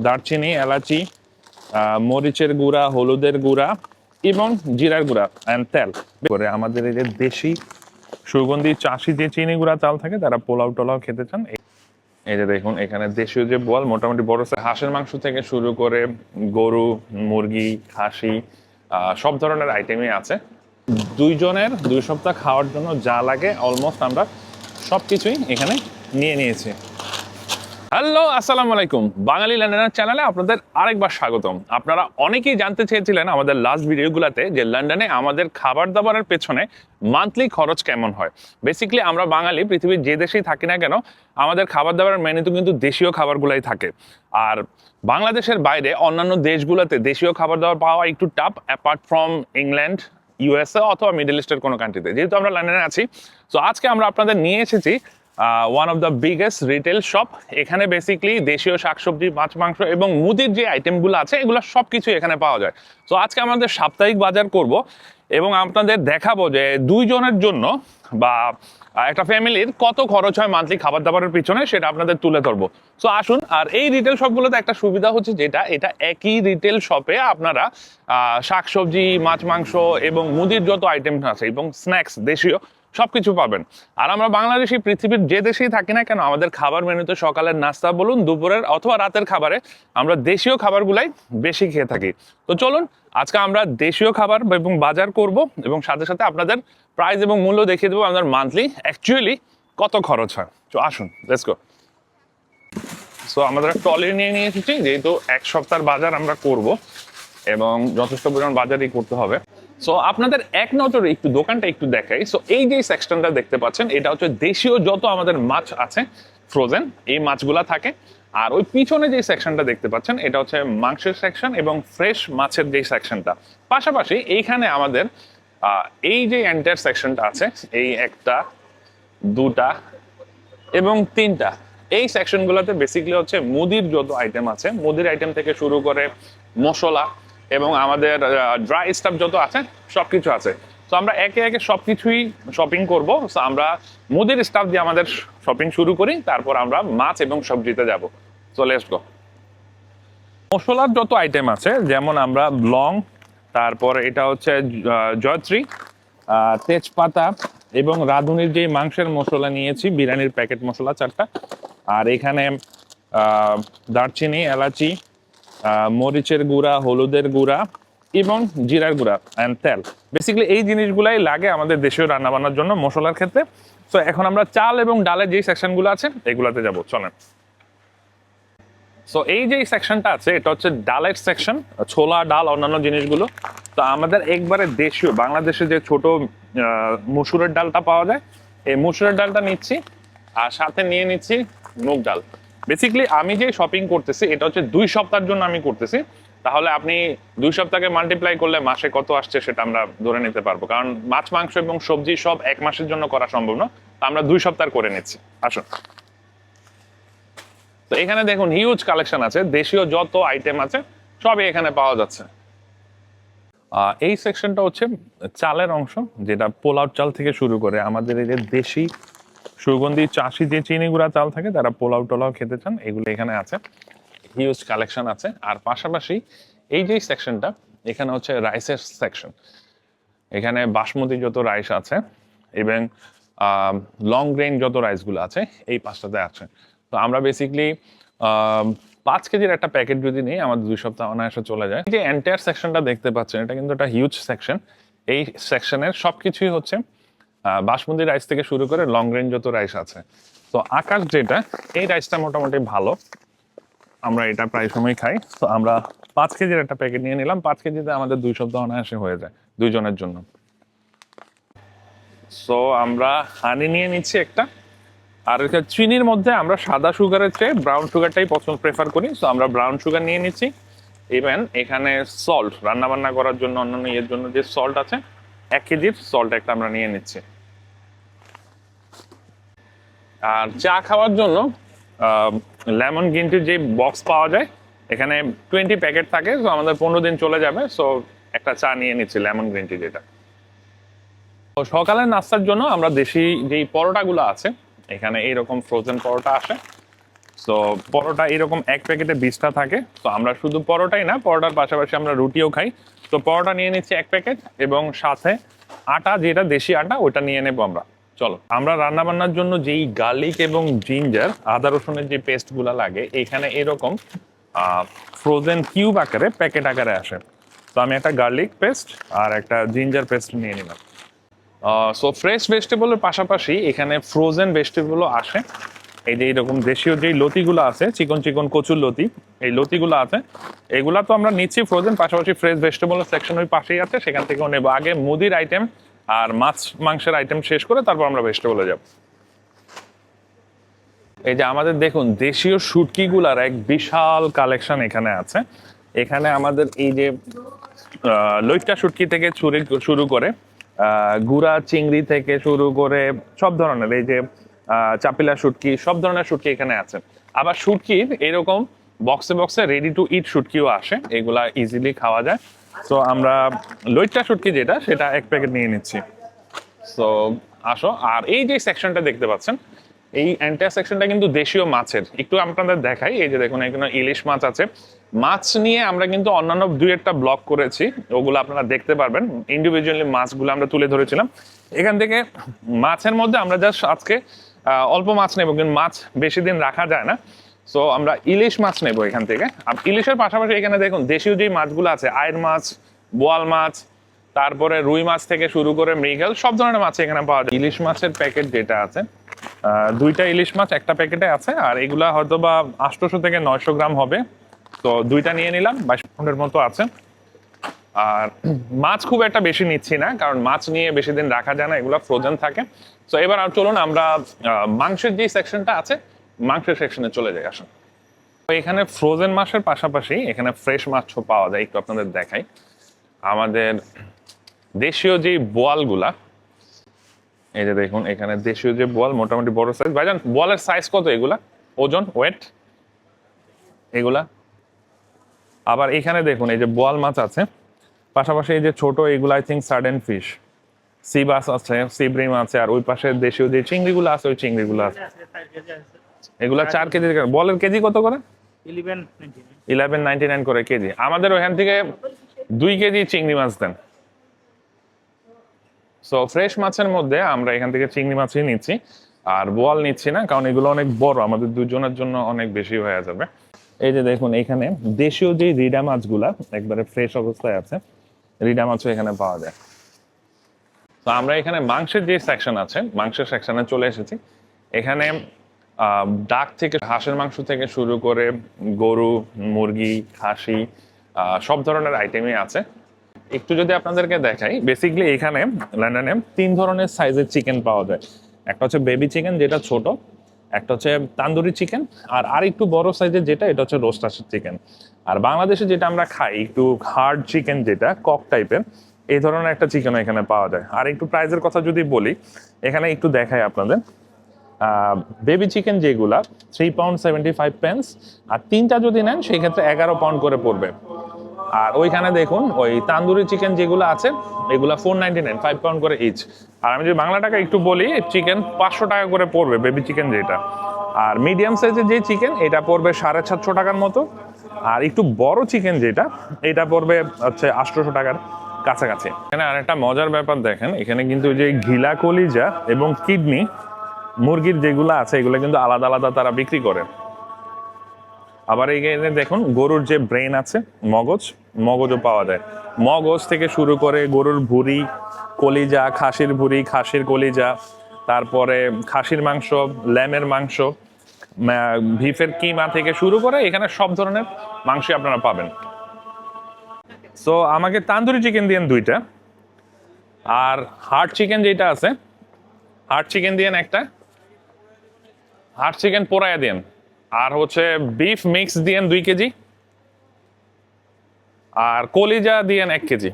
দারচিনি, এলাচি মরিচের গুঁড়া, হলুদের গুঁড়া এবং জিরার গুঁড়া অ্যান্ড তেল। করে আমাদের এই যে দেশি সুগন্ধি চাষি যে চিনি গুঁড়া, চাল থাকে, তারা পোলাও টোলাও খেতে চান। এই- যে দেখুন, এখানে দেশীয় যে বল, মোটামুটি বড় হাঁসের মাংস থেকে শুরু করে গরু, মুরগি, খাসি সব ধরনের আইটেমই আছে। দুইজনের দুই সপ্তাহ খাওয়ার জন্য যা লাগে অলমোস্ট আমরা সব কিছুই এখানে নিয়ে নিয়েছি। হ্যালো, আসসালামু আলাইকুম। বাঙালি লন্ডনের চ্যানেলে আপনাদের আরেকবার স্বাগতম। আপনারা অনেকেই জানতে চেয়েছিলেন আমাদের লাস্ট ভিডিওগুলোতে যে লন্ডনে আমাদের খাবার দাবারের পেছনে মান্থলি খরচ কেমন হয়। বেসিক্যালি আমরা বাঙালি, পৃথিবীর যে দেশেই থাকি না কেন, আমাদের খাবার দাবারের মেনুতে কিন্তু দেশীয় খাবারগুলাই থাকে। আর বাংলাদেশের বাইরে অন্যান্য দেশগুলোতে দেশীয় খাবার দাবার পাওয়া একটু tough apart from England USA অথবা মিডল ইস্টের কোনো কান্ট্রিতে যেহেতু আমরা লন্ডনে আছি তো আজকে আমরা আপনাদের নিয়ে এসেছি one of the biggest retail shop এখানে বেসিক্যালি দেশীয় শাকসবজি, মাছ, মাংস এবং মুদির যে আইটেমগুলো আছে, এগুলো সব কিছু এখানে পাওয়া যায়। তো আজকে আমাদের সাপ্তাহিক বাজার করব এবং আপনাদের দেখাবো যে দুইজনের জন্য বা একটা ফ্যামিলির কত খরচ হয় মান্থলি খাবার দাবারের পিছনে, সেটা আপনাদের তুলে ধরবো। সো আসুন, আর এই রিটেল শপগুলোতে একটা সুবিধা হচ্ছে যেটা, এটা একই রিটেল শপে আপনারা শাকসবজি, মাছ, মাংস এবং মুদির যত আইটেম আছে, এবং স্ন্যাক্স দেশীয় সবকিছু পাবেন। আর আমরা বাংলাদেশি পৃথিবীর যে দেশেই থাকি না কেন, আমাদের খাবার মেনুতে সকালের নাস্তা বলুন, দুপুরের অথবা রাতের খাবারে আমরা দেশীয় খাবারগুলাই বেশি খেয়ে থাকি। তো চলুন, আজকে আমরা দেশীয় খাবার এবং বাজার করব এবং সাথে সাথে আপনাদের প্রাইস এবং মূল্য দেখিয়ে দেবো আমাদের মান্থলি অ্যাকচুয়ালি কত খরচ হয়। তো আসুন লেটস গো সো আমাদের ট্রলি নিয়ে নিয়ে এসেছি, যেহেতু এক সপ্তাহের বাজার আমরা করব। এবং যথেষ্ট পরিমাণ বাজারই করতে হবে। সো আপনাদের এক নজরে একটু দোকানটা একটু দেখাই। সো এই যে সেকশনটা দেখতে পাচ্ছেন, এটা হচ্ছে দেশীয় যত আমাদের মাছ আছে ফ্রোজেন এই মাছগুলা থাকে। আর ওই পিছনে যে সেকশনটা দেখতে পাচ্ছেন, এটা হচ্ছে মাংসের সেকশন এবং ফ্রেশ মাছের যে সেকশনটা পাশাপাশি এইখানে আমাদের এই যে এন্টার সেকশনটা আছে, এই একটা, দুটা এবং তিনটা। এই সেকশনগুলোতে বেসিক্যালি হচ্ছে মুদির যত আইটেম আছে, মুদির আইটেম থেকে শুরু করে মশলা এবং আমাদের ড্রাই স্টাফ যত আছে, সবকিছু আছে। তো আমরা একে একে সবকিছুই শপিং করব। আমরা মুদির স্টাফ দিয়ে আমাদের শপিং শুরু করি, তারপর আমরা মাছ এবং সবজিতে যাব। চলে আসব মশলার যত আইটেম আছে, যেমন আমরা লং, তারপর এটা হচ্ছে জয়ত্রী তেজপাতা এবং রাঁধুনির যে মাংসের মশলা নিয়েছি, বিরিয়ানির প্যাকেট মশলা চারটা। আর এখানে দারচিনি, এলাচি মরিচের গুঁড়া, হলুদের গুঁড়া এবং জিরার গুঁড়া অ্যান্ড তেল। বেসিক্যালি এই জিনিসগুলাই লাগে আমাদের দেশীয় রান্নাবান্নার জন্য মশলার ক্ষেত্রে। তো এখন আমরা চাল এবং ডালের যে সেকশনগুলো আছে, এগুলাতে যাব, চলেন। সো এই যে সেকশনটা আছে, এটা হচ্ছে ডালের সেকশন ছোলা, ডাল, অন্যান্য জিনিসগুলো। তো আমাদের একবারে দেশীয়, বাংলাদেশে যে ছোট মসুরের ডালটা পাওয়া যায়, এই মসুরের ডালটা নিচ্ছি, আর সাথে নিয়ে নিচ্ছি মুগ ডাল। বেসিক্যালি আমি যে শপিং করতেছি, এটা হচ্ছে দুই সপ্তাহের জন্য আমি করতেছি। তাহলে আপনি দুই সপ্তাহকে মাল্টিপ্লাই করলে মাসে কত আসছে সেটা আমরা ধরে নিতে পারব। কারণ মাছ, মাংস এবং সবজি সব এক মাসের জন্য করা সম্ভব না। আমরা দুই সপ্তাহ করে নিচ্ছি। আসুন। তো এখানে দেখুন হিউজ কালেকশন আছে। দেশীয় যত আইটেম আছে, সবই এখানে পাওয়া যাচ্ছে। এই সেকশনটা হচ্ছে চালের অংশ, যেটা পোলাও চাল থেকে শুরু করে আমাদের এই যে দেশি সুগন্ধি চাষি যে চিনি গুঁড়া চাল থাকে তারা পোলাও টোলাও খেতে চান, এগুলো এখানে আছে। হিউজ কালেকশন আছে। আর পাশাপাশি এই যে সেকশনটা এখানে হচ্ছে রাইসের সেকশন এখানে বাসমতি যত রাইস আছে, এবং লং গ্রেন যত রাইসগুলো আছে, এই পাঁচটাতে আছে। তো আমরা বেসিকলি পাঁচ কেজির একটা প্যাকেট যদি নিই, আমাদের দুই সপ্তাহ অনায়াসে চলে যায়। যে এন্টায়ার সেকশনটা দেখতে পাচ্ছেন, এটা কিন্তু একটা হিউজ সেকশন এই সেকশনের সব কিছুই হচ্ছে বাসমতি রাইস থেকে শুরু করে লং রেঞ্জ যত রাইস আছে। তো আকাশ যেটা, এই রাইসটা মোটামুটি ভালো। আমরা এটা প্রায় সময় খাই। তো আমরা পাঁচ কেজির একটা প্যাকেট নিয়ে নিলাম। পাঁচ কেজিতে আমাদের দুই সপ্তাহ অনায়াসে হয়ে যায় দুইজনের জন্য। সো আমরা হানি নিয়ে নিচ্ছি একটা। আর চিনির মধ্যে আমরা সাদা সুগারের চেয়ে ব্রাউন সুগারটাই পছন্দ প্রেফার করি। সো আমরা ব্রাউন সুগার নিয়ে নিচ্ছি। ইভেন এখানে সল্ট রান্না বান্না করার জন্য, অন্যান্য ইয়ের জন্য যে সল্ট আছে, এক কেজির সল্ট একটা আমরা নিয়ে নিচ্ছি। আর চা খাওয়ার জন্য লেমন গ্রিন টির যে বক্স পাওয়া যায়, এখানে টোয়েন্টি প্যাকেট থাকে, তো আমাদের পনেরো দিন চলে যাবে সো একটা চা নিয়ে নিচ্ছি, লেমন গ্রিন টি যেটা। তো সকালের নাস্তার জন্য আমরা দেশি যেই পরোটাগুলো আছে, এখানে এইরকম ফ্রোজেন পরোটা আসে। তো পরোটা এরকম এক প্যাকেটে বিশটা থাকে, তো আমরা শুধু পরোটাই না, পরোটার পাশাপাশি আমরা রুটিও খাই। তো পরোটা নিয়ে নিচ্ছি এক প্যাকেট এবং সাথে আটা, যেটা দেশি আটা, ওটা নিয়ে নেব আমরা। চলো। আমরা রান্না বান্নার জন্য যেই গার্লিক এবং জিঞ্জার, আদা রসুনের যে পেস্টগুলো লাগে, এখানে এরকম ফ্রোজেন কিউব আকারে প্যাকেট আকারে আসে। তো আমি একটা গার্লিক পেস্ট আর একটা জিঞ্জার পেস্ট নিয়ে নিলাম। সো ফ্রেশ ভেজিটেবলের পাশাপাশি এখানে ফ্রোজেন ভেজিটেবলও আসে। এই যে এইরকম দেশীয় যেই লতিগুলো আছে, চিকন চিকন কচুর লতি, এই লতিগুলো আছে, এগুলা তো আমরা নিচ্ছি ফ্রোজেন পাশাপাশি ফ্রেশ ভেজিটেবলের সেকশন ওই পাশেই আছে, সেখান থেকেও নেব। আগে মুদির আইটেম আর মাছ মাংসের আইটেম শেষ করে তারপর আমরা ভেজিটেবলে যাব। এই যে আমাদের দেখুন দেশীয় শুটকিগুলার এক বিশাল কালেকশন এখানে আছে। এখানে আমাদের এই যে আহ, লইট্টা শুটকি থেকে ছুরি শুরু করে গুড়া চিংড়ি থেকে শুরু করে সব ধরনের এই যে চাপিলা শুটকি সব ধরনের শুটকি এখানে আছে। আবার শুটকির এরকম বক্সে বক্সে রেডি টু ইট শুটকিও আসে এগুলা ইজিলি খাওয়া যায়। তো আমরা লইট্টা শুটকি যেটা, সেটা এক প্যাকেট নিয়ে নিচ্ছি। সো আসো, আর এই যে সেকশনটা দেখতে পাচ্ছেন, এই এন্টায়ার সেকশনটা কিন্তু দেশীয় মাছের। একটু আপনাদের দেখাই, এই যে দেখুন, এখানে ইলিশ মাছ আছে। মাছ নিয়ে আমরা কিন্তু অন্যান্য দুই একটা ব্লগ করেছি, ওগুলো আপনারা দেখতে পারবেন। ইন্ডিভিজুয়ালি মাছগুলো আমরা তুলে ধরেছিলাম। এখান থেকে মাছের মধ্যে আমরা জাস্ট আজকে অল্প মাছ নেব, কিন্তু মাছ বেশি দিন রাখা যায় না। সো আমরা ইলিশ মাছ নেব এখান থেকে। আর ইলিশের পাশাপাশি এখানে দেখুন, দেশীয় যে মাছগুলো আছে, আয়ের মাছ, বোয়াল মাছ, তারপরে রুই মাছ থেকে শুরু করে মৃগেল, সব ধরনের মাছ এখানে পাওয়া যায়। ইলিশ মাছের প্যাকেট যেটা আছে দুইটা ইলিশ মাছ একটা প্যাকেটে আছে, আর এগুলা হয়তো বা আটশোশো থেকে নয়শো গ্রাম হবে। তো দুইটা নিয়ে নিলাম, বাইশ পাউন্ডের মতো আছে। আর মাছ খুব একটা বেশি নিচ্ছি না, কারণ মাছ নিয়ে বেশি দিন রাখা যায় না, এগুলো ফ্রোজেন থাকে। তো এবার আর চলুন আমরা মাংসের যে সেকশনটা আছে মাংসের সেকশনে চলে যাই, আসুন। এখানে ফ্রোজেন মাছের পাশাপাশি এখানে ফ্রেশ মাছও পাওয়া যায়, একটু আপনাদের দেখাই। আমাদের দেশীয় যে বোয়ালগুলা, এই যে দেখুন, এখানে দেশীয় যে বোয়াল, মোটামুটি বড় সাইজ ভাইজান, বোয়ালের সাইজ কত এগুলা? ওজন ওয়েট এগুলা? আবার এখানে দেখুন, এই যে বোয়াল মাছ আছে। পাশাপাশি এই যে ছোট এগুলো I think sardine fish sea bass আছে সি ব্রিম আছে, আর ওই পাশে দেশীয় যে চিংড়িগুলো আছে, ওই চিংড়িগুলো আছে। এগুলা চার কেজি। বলের কেজি কত করে? ইলেভেন ইলেভেন নাইনটি নাইন করে কেজি। আমাদের ওখান থেকে দুই কেজি চিংড়ি মাছ দেন। সো ফ্রেশ মাছের মধ্যে আমরা এখান থেকে চিংড়ি মাছই নিচ্ছি। আর বোয়াল নিচ্ছি না কারণ এগুলো অনেক বড়। আমাদের দুজনের জন্য অনেক বেশি হয়ে যাবে। এই যে দেখুন এখানে দেশীয় যে রিডা মাছগুলা একবারে ফ্রেশ অবস্থায় আছে রিডা মাছও এখানে পাওয়া যায়। তো আমরা এখানে মাংসের যে সেকশন আছে মাংসের সেকশনে চলে এসেছি। এখানে ডাক থেকে, হাঁসের মাংস থেকে শুরু করে গরু, মুরগি, খাসি সব ধরনের আইটেমই আছে। একটু যদি আপনাদেরকে দেখাই বেসিকলি এখানে লন্ডনে তিন ধরনের সাইজের চিকেন পাওয়া যায়। একটা হচ্ছে বেবি চিকেন যেটা ছোট, একটা হচ্ছে তান্দুরি চিকেন আর আর একটু বড় সাইজের যেটা, এটা হচ্ছে রোস্টাসের চিকেন আর বাংলাদেশে যেটা আমরা খাই, একটু হার্ড চিকেন যেটা, কক টাইপের এই ধরনের একটা চিকেন এখানে পাওয়া যায়। আর একটু প্রাইজের কথা যদি বলি, এখানে একটু দেখাই আপনাদের। বেবি চিকেন যেগুলা three pound seventy five pence আর তিনটা যদি নেন সেই ক্ষেত্রে এগারো পাউন্ড করে পড়বে। আর ওইখানে দেখুন, ওই তান্দুরি চিকেন যেগুলো আছে, এগুলা four ninety nine five pound করে ইচ আর আমি যদি বাংলা টাকা একটু বলি চিকেন পাঁচশো টাকা করে পড়বে বেবি চিকেন যেটা। আর মিডিয়াম সাইজের যে চিকেন এটা পড়বে সাড়ে সাতশো টাকার মতো। আর একটু বড় চিকেন যেটা, এটা পড়বে হচ্ছে আটশোশো টাকার কাছাকাছি। এখানে আরেকটা মজার ব্যাপার দেখেন, এখানে কিন্তু যে ঘিলা কলিজা এবং কিডনি মুরগির যেগুলো আছে, এগুলো কিন্তু আলাদা আলাদা তারা বিক্রি করে। আবার এখানে দেখুন, গরুর যে ব্রেন আছে, মগজ, মগজও পাওয়া যায়। মগজ থেকে শুরু করে গরুর ভুঁড়ি, কলিজা, খাসির ভুঁড়ি, খাসির কলিজা, তারপরে খাসির মাংস, ল্যামের মাংস ভিফের কিমা থেকে শুরু করে এখানে সব ধরনের মাংসই আপনারা পাবেন। সো আমাকে তান্দুরি চিকেন দিয়েন দুইটা। আর হার্ড চিকেন যেটা আছে হার্ড চিকেন দিয়েন একটা। হার্ড চিকেন পোড়ায়া দেন আর হচ্ছে বিফ মিক্স দিয়েন দুই কেজি। আর কলিজা দিয়েন এক কেজি।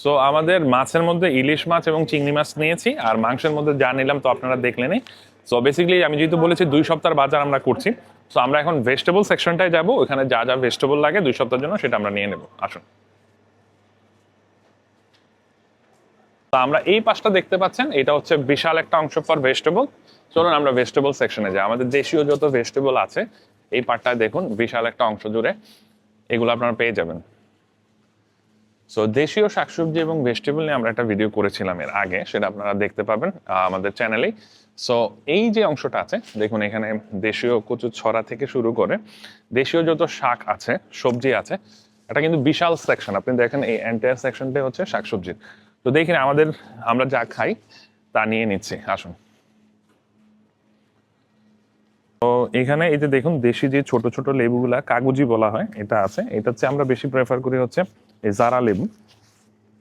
সো আমাদের মাছের মধ্যে ইলিশ মাছ এবং চিংড়ি মাছ নিয়েছি, আর মাংসের মধ্যে যা নিলাম তো আপনারা দেখলেনই। সো বেসিক্যালি আমি যেহেতু বলেছি দুই সপ্তাহের বাজার আমরা করছি সো আমরা এখন ভেজিটেবল সেকশনটায় যাব। ওখানে যা যা ভেজিটেবল লাগে দুই সপ্তাহের জন্য সেটা আমরা নিয়ে নেব। আসুন। তো আমরা এই পাশটা দেখতে পাচ্ছেন, এটা হচ্ছে বিশাল একটা অংশ ফর ভেজিটেবল চলুন আমরা ভেজিটেবল সেকশনে যাই। আমাদের দেশীয় যত ভেজিটেবল আছে, এই পার্টটায় দেখুন, বিশাল একটা অংশ জুড়ে এগুলো আপনারা পেয়ে যাবেন। সো দেশীয় শাকসবজি এবং ভেজিটেবল নিয়ে আমরা একটা ভিডিও করেছিলাম এর আগে, সেটা আপনারা দেখতে পাবেন আমাদের চ্যানেলেই সো এই যে অংশটা আছে, দেখুন এখানে দেশীয় কচু ছড়া থেকে শুরু করে দেশীয় যত শাক আছে, সবজি আছে, এটা কিন্তু বিশাল সেকশন আপনি দেখেন এই এন্টায়ার সেকশনটাই হচ্ছে শাকসবজির। তো দেখেন আমাদের আমরা যা খাই তা নিয়ে নিচ্ছি। আসুন। তো এখানে এই যে দেখুন দেশি যে ছোট ছোট লেবুগুলা কাগজি বলা হয় এটা আছে। এটা হচ্ছে আমরা বেশি প্রেফার করি হচ্ছে জারা লেবু।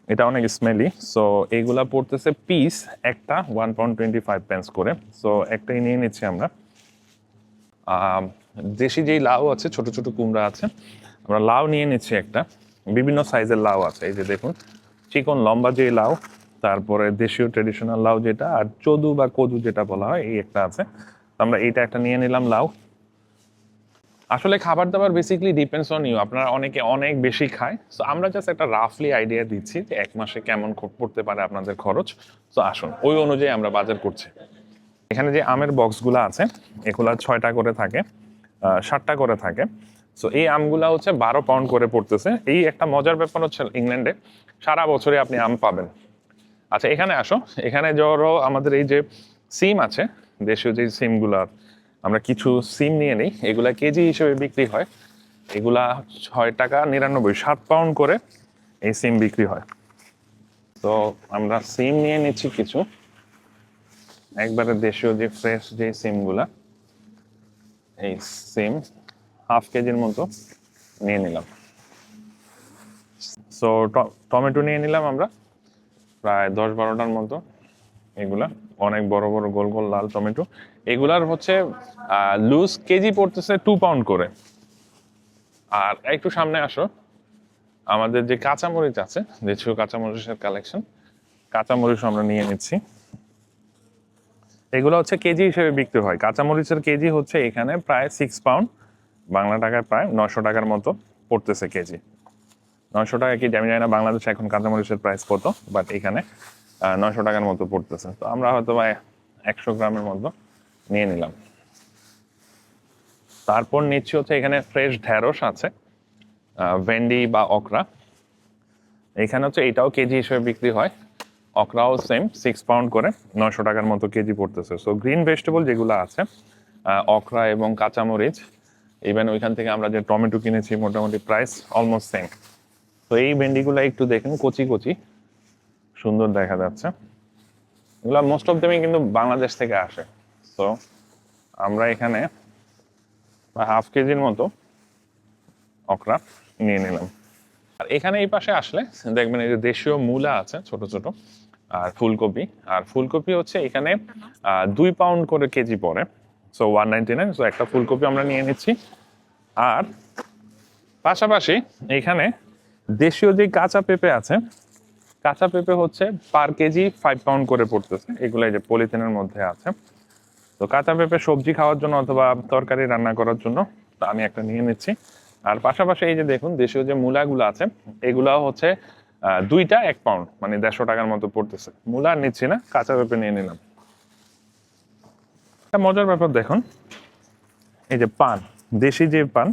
এটা অনেক স্মেলি সো এইগুলা পড়তেছে পিস একটা one point twenty five pence করে। সো একটাই নিয়ে নিচ্ছি আমরা। আম, দেশি যেই লাউ আছে ছোট ছোট কুমড়া আছে আমরা লাউ নিয়ে নিচ্ছি একটা। বিভিন্ন সাইজের লাউ আছে এই যে দেখুন। চিকন লম্বা যে লাউ, তারপরে দেশীয় ট্রেডিশনাল লাউ যেটা, আর চদু বা কদু যেটা বলা হয়, এই একটা আছে। আমরা এইটা একটা নিয়ে নিলাম লাউ। আসলে খাবার দাবার বেসিকলি ডিপেন্ডস অন ইউ আপনারা অনেকে অনেক বেশি খায়। সো আমরা জাস্ট একটা রাফলি আইডিয়া দিচ্ছি যে এক মাসে কেমন পড়তে পারে আপনাদের খরচ। তো আসুন, ওই অনুযায়ী আমরা বাজার করছি। এখানে যে আমের বক্সগুলো আছে, এগুলা ছয়টা করে থাকে সাতটা করে থাকে। সো এই আমগুলা হচ্ছে বারো পাউন্ড করে পড়তেছে। এই একটা মজার ব্যাপার হচ্ছে ইংল্যান্ডে সারা বছরে আপনি আম পাবেন। আচ্ছা এখানে আসো। এখানে ধরো আমাদের এই যে সিম আছে, দেশীয় যে সিমগুলার আমরা কিছু সিম নিয়ে নিই। এগুলা কেজি হিসেবে বিক্রি হয়। এগুলা ছয় টাকা নিরানব্বই, সাত পাউন্ড করে এই সিম বিক্রি হয়। তো, আমরা সিম নিয়ে নিচ্ছি কিছু। একবারে দেশীয় যে ফ্রেশ যে সিমগুলা, এই সিম হাফ কেজির মতো নিয়ে নিলাম। সো টমেটো নিয়ে নিলাম আমরা। প্রায় দশ বারোটার মতো। এগুলা অনেক বড় বড় গোল গোল লাল টমেটো। এগুলার হচ্ছে লুজ কেজি পড়তেছে টু পাউন্ড করে। আর একটু সামনে আসো। আমাদের যে কাঁচামরিচ আছে দেশীয় কাঁচামরিচের কালেকশন কাঁচামরিচ আমরা নিয়ে নিচ্ছি। এগুলো হচ্ছে কেজি হিসেবে বিক্রি হয়। কাঁচামরিচের কেজি হচ্ছে এখানে প্রায় সিক্স পাউন্ড বাংলা টাকায় প্রায় নশো টাকার মতো পড়তেছে কেজি। নয়শো টাকা কি আমি জানি না বাংলাদেশে এখন কাঁচামরিচের প্রাইস কত বাট এখানে নয়শো টাকার মতো পড়তেছে। তো আমরা হয়তো বা একশো গ্রামের মতো নিয়ে নিলাম। তারপর নিচ্ছি হচ্ছে এখানে ফ্রেশ ঢ্যাঁড়স আছে ভেন্ডি বা অকরা। এখানে হচ্ছে এটাও কেজি হিসেবে বিক্রি হয়, অকরাও সেম সিক্স পাউন্ড করে নয়শো টাকার মতো কেজি পড়তেছে। সো গ্রিন ভেজিটেবল যেগুলো আছে অকরা এবং কাঁচামরিচ ইভেন ওইখান থেকে আমরা যে টমেটো কিনেছি, মোটামুটি প্রাইস অলমোস্ট সেম তো এই ভেন্ডিগুলো একটু দেখেন, কচি কচি, সুন্দর দেখা যাচ্ছে। এগুলো মোস্ট অফ দেমই কিন্তু বাংলাদেশ থেকে আসে। তো আমরা এখানে হাফ কেজির মতো অকরা নিয়ে নিলাম। আর এখানে এই পাশে আসলে দেখবেন এই যে দেশীয় মূলা আছে, ছোট ছোট, আর ফুলকপি। আর ফুলকপি হচ্ছে এখানে দুই পাউন্ড করে কেজি পড়ে। So one ninety nine so একটা ফুলকপি আমরা নিয়ে নিচ্ছি। আর পাশাপাশি এখানে দেশীয় যে কাঁচা পেঁপে আছে, কাঁচা পেঁপে হচ্ছে পার কেজি ফাইভ পাউন্ড করে পড়তেছে। এগুলো এই যে পলিথিনের মধ্যে আছে। তো কাঁচা পেঁপে সবজি খাওয়ার জন্য অথবা তরকারি রান্না করার জন্য আমি একটা নিয়ে নিচ্ছি। আর পাশাপাশি এই যে দেখুন, দেশীয় যে মূলাগুলো আছে, এগুলাও হচ্ছে দুইটা এক পাউন্ড মানে দেড়শো টাকার মতো পড়তেছে। মূলা নিচ্ছি না, কাঁচা পেঁপে নিয়ে নিলাম। একটা মজার ব্যাপার দেখুন। এই যে পান, দেশি যে পান,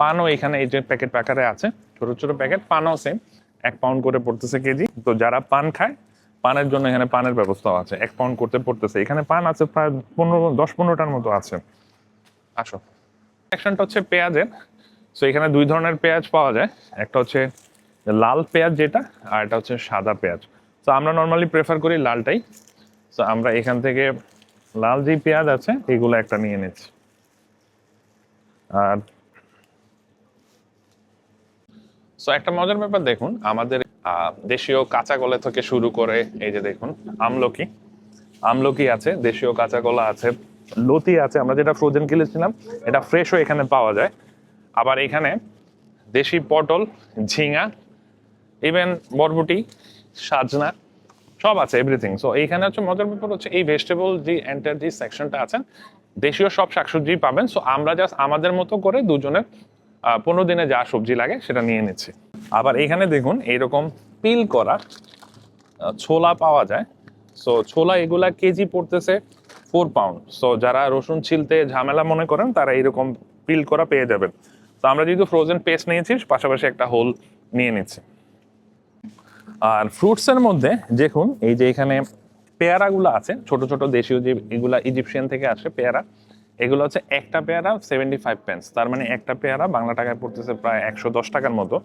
পানও এখানে এই যে প্যাকেট প্যাকারে আছে, ছোট ছোট প্যাকেট, পানও সেম এক পাউন্ড করে পড়তেছে কেজি। তো যারা পান খায়, পানের জন্য এখানে পানের ব্যবস্থাও আছে, এক পাউন্ড করতে পড়তেছে। এখানে পান আছে প্রায় পনেরো, দশ পনেরোটার মতো আছে। আসো। সেকশনটা হচ্ছে পেঁয়াজের। সো এখানে দুই ধরনের পেঁয়াজ পাওয়া যায়। একটা হচ্ছে লাল পেঁয়াজ যেটা, আর এটা হচ্ছে সাদা পেঁয়াজ। তো আমরা নর্মালি প্রেফার করি লালটাই। তো আমরা এখান থেকে লাল যে পেঁয়াজ আছে, এগুলো একটা নিয়ে নিচ্ছি। আর সো একটা মজার ব্যাপার দেখুন, আমাদের দেশীয় কাঁচা কলা থেকে শুরু করে, এই যে দেখুন, আমলকি। আমলকি আছে, দেশীয় কাঁচা কলা আছে, লতি আছে, আমরা যেটা ফ্রোজেন কিনেছিলাম, এটা ফ্রেশও এখানে পাওয়া যায়। আবার এখানে দেশি পটল, ঝিঙা ইভেন বরবটি, সাজনা সব আছে এভরিথিং সো এইখানে হচ্ছে মজার ব্যাপার হচ্ছে এই ভেজিটেবল যে এন্টার যে সেকশনটা আছেন, দেশীয় সব শাকসবজি পাবেন। সো আমরা জাস্ট আমাদের মতো করে দুজনের পনেরো দিনে যা সবজি লাগে সেটা নিয়ে নিচ্ছি। আবার এখানে দেখুন, এইরকম পিল করা ছোলা পাওয়া যায়। সো ছোলা এগুলা কেজি পড়তেছে ফোর পাউন্ড সো যারা রসুন ছিলতে ঝামেলা মনে করেন, তারা এরকম পিল করা পেয়ে যাবেন। তো আমরা যেহেতু ফ্রোজেন পেস্ট নিয়েছি, পাশাপাশি একটা হোল নিয়ে নিচ্ছি। আর ফ্রুটস এর মধ্যে দেখুন, এই যে এখানে পেয়ারাগুলো আছে, ছোট ছোট দেশীয় যে এগুলা ইজিপশিয়ান থেকে আসে পেয়ারা, এগুলো হচ্ছে একটা পেয়ারা সেভেন্টি ফাইভ পেন্স তার মানে একটা পেয়ারা বাংলা টাকায় পড়তেছে প্রায় একশো দশ টাকার মতো।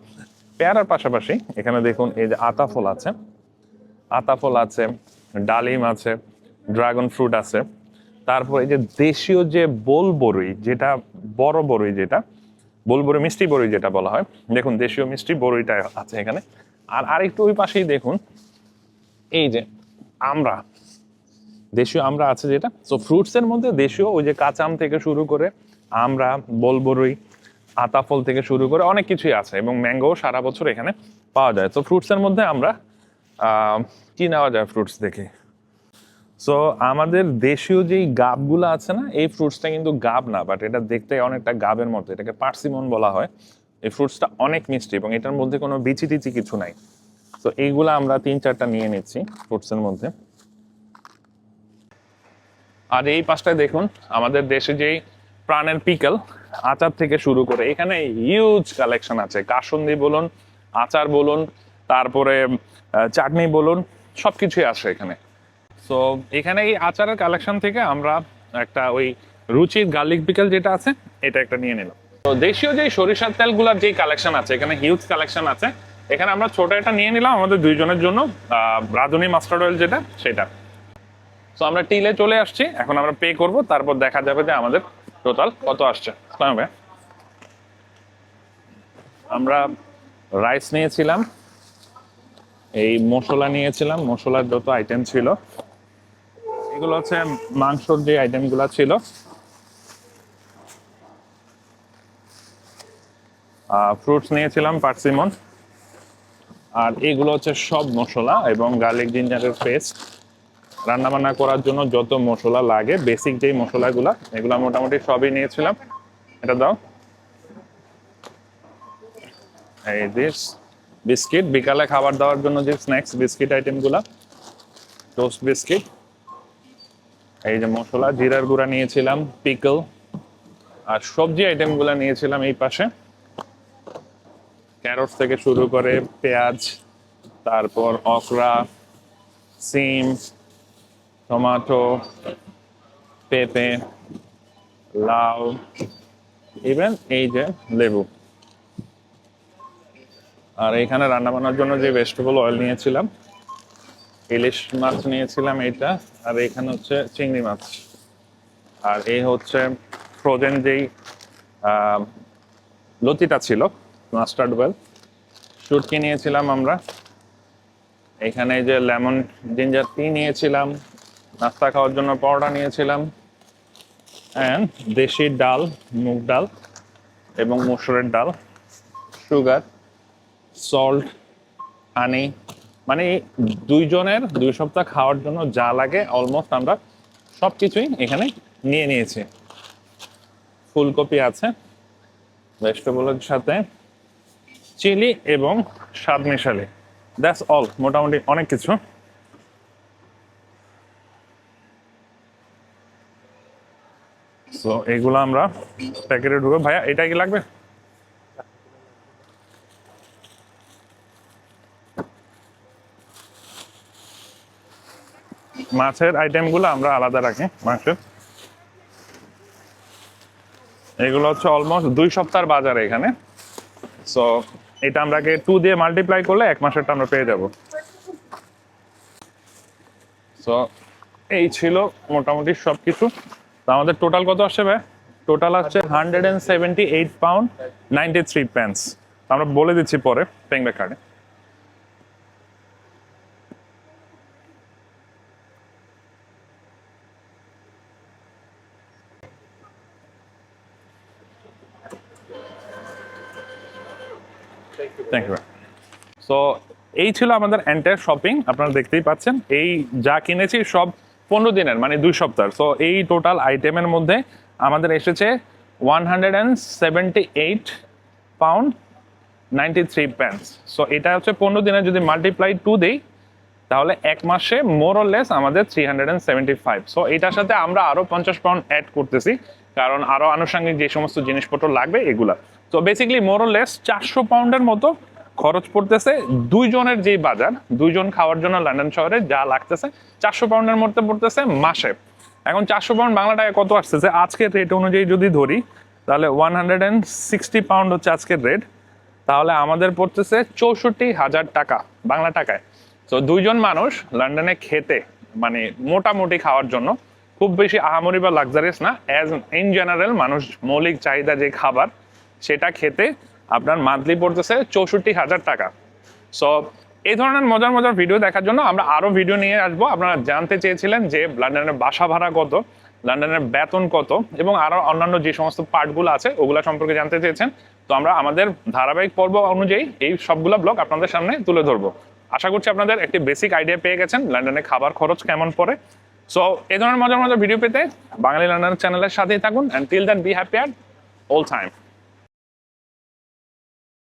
পেয়ারার পাশাপাশি এখানে দেখুন, এই যে আতা ফল আছে আতা ফল আছে, ডালিম আছে ড্রাগন ফ্রুট আছে। তারপর এই যে দেশীয় যে বোল বরুই, যেটা বড় বরুই যেটা, বোল বড়ই মিষ্টি বরুই যেটা বলা হয়, দেখুন, দেশীয় মিষ্টি বড়ইটা আছে এখানে। আর আরেকটু ওই পাশেই দেখুন, এই যে আমরা, দেশীয় আমরা আছে যেটা সো ফ্রুটস এর মধ্যে দেশীয় ওই যে কাঁচা আম থেকে শুরু করে আমরা, বলবরই আতা ফল থেকে শুরু করে অনেক কিছুই আছে এবং ম্যাঙ্গো সারা বছর এখানে পাওয়া যায়। তো ফ্রুটস এর মধ্যে আমরা কি নেওয়া যায় ফ্রুটস দেখে? সো আমাদের দেশীয় যেই গাবগুলো আছে না, এই ফ্রুটসটা কিন্তু গাব না বাট এটা দেখতে অনেকটা গাবের মতো, এটাকে পার্সিমন বলা হয়। এই ফ্রুটসটা অনেক মিষ্টি এবং এটার মধ্যে কোনো বিচি টিচি কিছু নাই। তো এইগুলো আমরা তিন চারটা নিয়ে নিচ্ছি ফ্রুটসের মধ্যে। আর এই পাশটায় দেখুন, আমাদের দেশে যেই প্রাণের পিকল, আচার থেকে শুরু করে এখানে হিউজ কালেকশন আছে। কাসন্দি বলুন, আচার বলুন, তারপরে চাটনি বলুন সব কিছুই আসে এখানে। সো এখানে এই আচারের কালেকশন থেকে আমরা একটা ওই রুচির গার্লিক পিকল যেটা আছে, এটা একটা নিয়ে নিলাম। তো দেশীয় যে সরিষার তেলগুলোর যে কালেকশন আছে, এখানে হিউজ কালেকশন আছে। এখানে আমরা ছোট একটা নিয়ে নিলাম, আমাদের দুইজনের জন্য রাঁধুনি মাস্টার্ড অয়েল যেটা, সেটা। তো আমরা টিলে চলে আসছি, এখন আমরা পে করব, তারপর দেখা যাবে যে আমাদের টোটাল কত আসছে। আমরা রাইস নিয়েছিলাম, এই মশলা নিয়েছিলাম, মশলার যত আইটেম ছিল, এগুলো হচ্ছে মাংসর যে আইটেমগুলো ছিল ফ্রুটস নিয়েছিলাম, পার্সিমন। আর এগুলো হচ্ছে সব মশলা এবং গার্লিক জিঞ্জারের পেস্ট রান্না বান্না করার জন্য যত মশলা লাগে বেসিক যেই মশলাগুলা, এগুলো মোটামুটি সবই নিয়েছিলাম। এটা দাও। এই দিস বিস্কিট বিকালে খাবার দেওয়ার জন্য যে স্ন্যাক্স বিস্কিট আইটেমগুলা টোস্ট বিস্কিট এই যে মশলা, জিরার গুঁড়া নিয়েছিলাম পিকল আর সবজি আইটেমগুলো নিয়েছিলাম এই পাশে। ক্যারট থেকে শুরু করে পেঁয়াজ, তারপর অকরা সিম, টমেটো, পেঁপে, লাউ ইভেন এই যে লেবু। আর এখানে রান্না বান্নার জন্য যে ভেজিটেবল অয়েল নিয়েছিলাম, ইলিশ মাছ নিয়েছিলাম এইটা আর এখানে হচ্ছে চিংড়ি মাছ। আর এই হচ্ছে ফ্রোজেন যেই লতিটা ছিল মাস্টার্ড ওয়েল শুটকি নিয়েছিলাম আমরা। এখানে যে লেমন জিঞ্জার টি নিয়েছিলাম। নাস্তা খাওয়ার জন্য পরোটা নিয়েছিলাম। অ্যান্ড দেশি ডাল, মুগ ডাল এবং মসুরের ডাল। সুগার সল্ট হানি মানে দুইজনের দুই সপ্তাহ খাওয়ার জন্য যা লাগে অলমোস্ট আমরা সব কিছুই এখানে নিয়ে নিয়েছি। ফুলকপি আছে। ভেজিটেবলের সাথে চিলি এবং স্বাদ মিশালি। দ্যাটস অল মোটামুটি অনেক কিছু। সো এগুলো আমরা প্যাকেটে ঢুকে ভাইয়া, এটা কি লাগবে? মাছের আইটেমগুলো আমরা আলাদা রাখি, মাছের। এগুলো হচ্ছে অলমোস্ট দুই সপ্তাহের বাজার এখানে। সো এটা আমরাকে টু দিয়ে মাল্টিপ্লাই করলে এক মাসেরটা আমরা পেয়ে যাব। সো এই ছিল মোটামুটি সব কিছু আমাদের টোটাল কত আসছে ভাই? টোটাল আসছে hundred and seventy eight pound ninety three pence আমরা বলে দিচ্ছি পরে পেংবে কার্ডে থ্যাংক ইউ সো এই ছিল আমাদের এন্টায়ার শপিং আপনারা দেখতেই পাচ্ছেন। এই যা কিনেছি সব পনেরো দিনের মানে দুই সপ্তাহ। সো এই টোটাল আইটেমের মধ্যে আমাদের এসেছে one hundred and seventy eight pound ninety three pence so এটা হচ্ছে পনেরো দিনে যদি মাল্টিপ্লাই টু দেই, তাহলে এক মাসে মোরলেস আমাদের three hundred and seventy five so এটার সাথে আমরা আরও পঞ্চাশ পাউন্ড অ্যাড করতেছি, কারণ আরও আনুষঙ্গিক যে সমস্ত জিনিসপত্র লাগবে, এগুলা। তো বেসিক্যালি মোরলেস চারশো পাউন্ডের মতো খরচ পড়তেছে দুইজনের যে বাজার, দুইজন খাওয়ার জন্য লন্ডন শহরে যা লাগতেছে, চারশো পাউন্ডের মধ্যে পড়তেছে মাসে। এখন চারশো পাউন্ড বাংলা টাকায় কত আসতেছে? আজকের রেট অনুযায়ী যদি ধরি, তাহলে one hundred and sixty pound হচ্ছে আজকের রেট তাহলে আমাদের পড়তেছে চৌষট্টি হাজার টাকা বাংলা টাকায়। তো দুইজন মানুষ লন্ডনে খেতে মানে মোটামুটি খাওয়ার জন্য, খুব বেশি আহামরি বা লাক্সারিয়াস না অ্যাজ ইন জেনারেল মানুষ মৌলিক চাহিদা যে খাবার সেটা খেতে আপনার মান্থলি পড়তেছে চৌষট্টি হাজার টাকা। সো এই ধরনের মজার মজার ভিডিও দেখার জন্য আমরা আরও ভিডিও নিয়ে আসব। আপনারা জানতে চেয়েছিলেন যে লন্ডনের বাসা ভাড়া কত লন্ডনের বেতন কত এবং আরও অন্যান্য যে সমস্ত পার্টগুলো আছে, ওগুলো সম্পর্কে জানতে চেয়েছেন। তো আমরা আমাদের ধারাবাহিক পর্ব অনুযায়ী এই সবগুলা ব্লগ আপনাদের সামনে তুলে ধরবো। আশা করছি আপনাদের একটি বেসিক আইডিয়া পেয়ে গেছেন লন্ডনে খাবার খরচ কেমন পড়ে। সো এই ধরনের মজার মজার ভিডিও পেতে বাঙালি লন্ডন চ্যানেলের সাথেই থাকুন। And till then be happy at all time